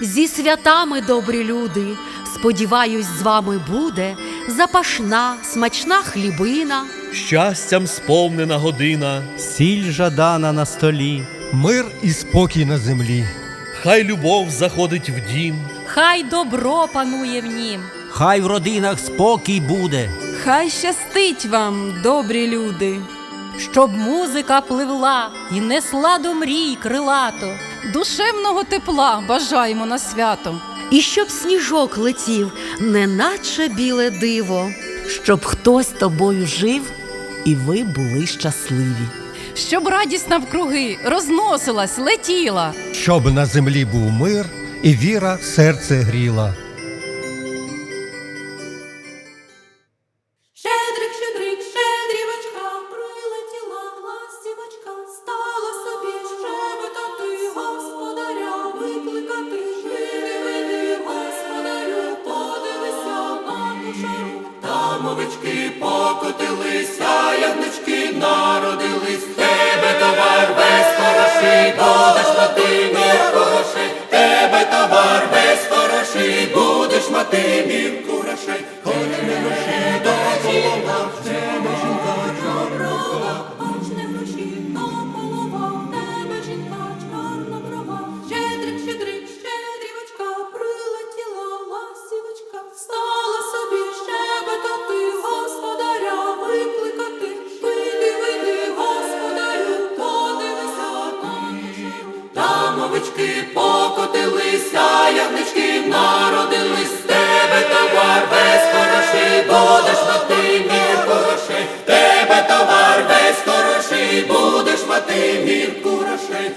Зі святами, добрі люди, сподіваюсь, з вами буде запашна, смачна хлібина. Щастям сповнена година, Сіль жадана на столі, Мир і спокій на землі. хай любов заходить в дім, Хай добро панує в нім. хай в родинах спокій буде. Хай щастить вам, добрі люди. Щоб музика пливла і несла до мрій крилато. Душевного тепла бажаємо на свято. І щоб сніжок летів, неначе біле диво. щоб хтось тобою жив, і ви були щасливі. Щоб радість навкруги розносилась, летіла. Щоб на землі був мир і віра серце гріла. Там овечки покотилися, ягнички народились. Тебе товар весь хороший, будеш мати не хороший. Тебе товар весь хороший, будеш мати Ягнички покотилися, ягнички народились, з тебе товар весь хороший, будеш мати мір хороший, тебе товар весь хороший, будеш мати мір хороший.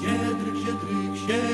Щедрик, щедрик, щедрик.